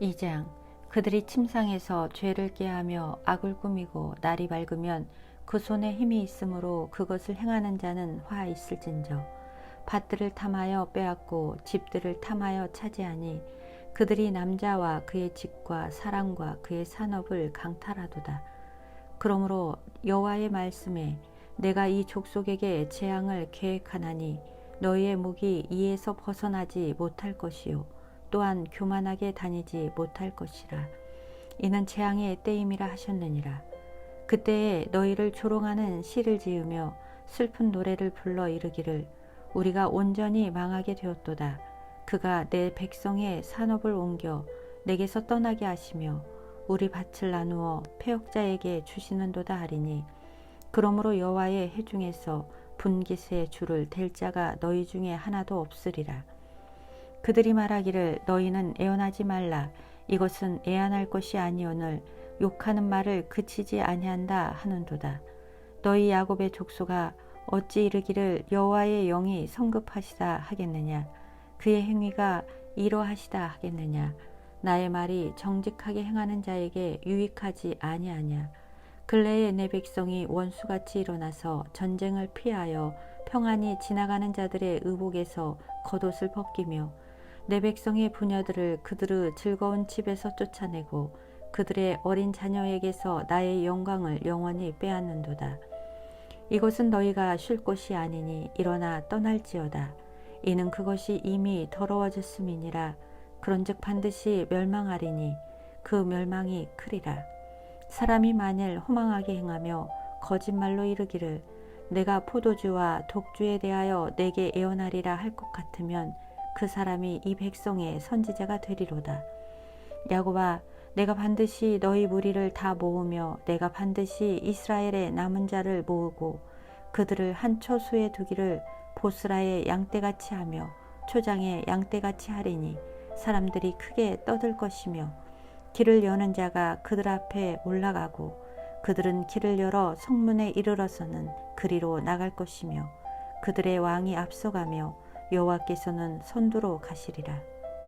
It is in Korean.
2장 그들이 침상에서 죄를 깨하며 악을 꾸미고 날이 밝으면 그 손에 힘이 있으므로 그것을 행하는 자는 화 있을진저 밭들을 탐하여 빼앗고 집들을 탐하여 차지하니 그들이 남자와 그의 집과 사랑과 그의 산업을 강탈하도다. 그러므로 여호와의 말씀에 내가 이 족속에게 재앙을 계획하나니 너희의 목이 이에서 벗어나지 못할 것이요 또한 교만하게 다니지 못할 것이라. 이는 재앙의 때임이라 하셨느니라. 그때에 너희를 조롱하는 시를 지으며 슬픈 노래를 불러 이르기를 우리가 온전히 망하게 되었도다. 그가 내 백성의 산업을 옮겨 내게서 떠나게 하시며 우리 밭을 나누어 폐역자에게 주시는도다 하리니 그러므로 여호와의 해중에서 분깃의 줄을 댈 자가 너희 중에 하나도 없으리라 그들이 말하기를 너희는 애언하지 말라. 이것은 애안할 것이 아니오늘 욕하는 말을 그치지 아니한다 하는도다. 너희 야곱의 족속아 어찌 이르기를 여호와의 영이 성급하시다 하겠느냐? 그의 행위가 이러하시다 하겠느냐? 나의 말이 정직하게 행하는 자에게 유익하지 아니하냐? 근래에 내 백성이 원수같이 일어나서 전쟁을 피하여 평안히 지나가는 자들의 의복에서 겉옷을 벗기며 내 백성의 부녀들을 그들의 즐거운 집에서 쫓아내고 그들의 어린 자녀에게서 나의 영광을 영원히 빼앗는도다. 이것은 너희가 쉴 곳이 아니니 일어나 떠날지어다. 이는 그것이 이미 더러워졌음이니라. 그런즉 반드시 멸망하리니 그 멸망이 크리라. 사람이 만일 호망하게 행하며 거짓말로 이르기를 내가 포도주와 독주에 대하여 내게 애원하리라 할 것 같으면 그 사람이 이 백성의 선지자가 되리로다. 야곱아, 내가 반드시 너희 무리를 다 모으며 내가 반드시 이스라엘의 남은 자를 모으고 그들을 한 초수에 두기를 보스라의 양떼같이 하며 초장의 양떼같이 하리니 사람들이 크게 떠들 것이며 길을 여는 자가 그들 앞에 올라가고 그들은 길을 열어 성문에 이르러서는 그리로 나갈 것이며 그들의 왕이 앞서가며 여호와께서는 선두로 가시리라.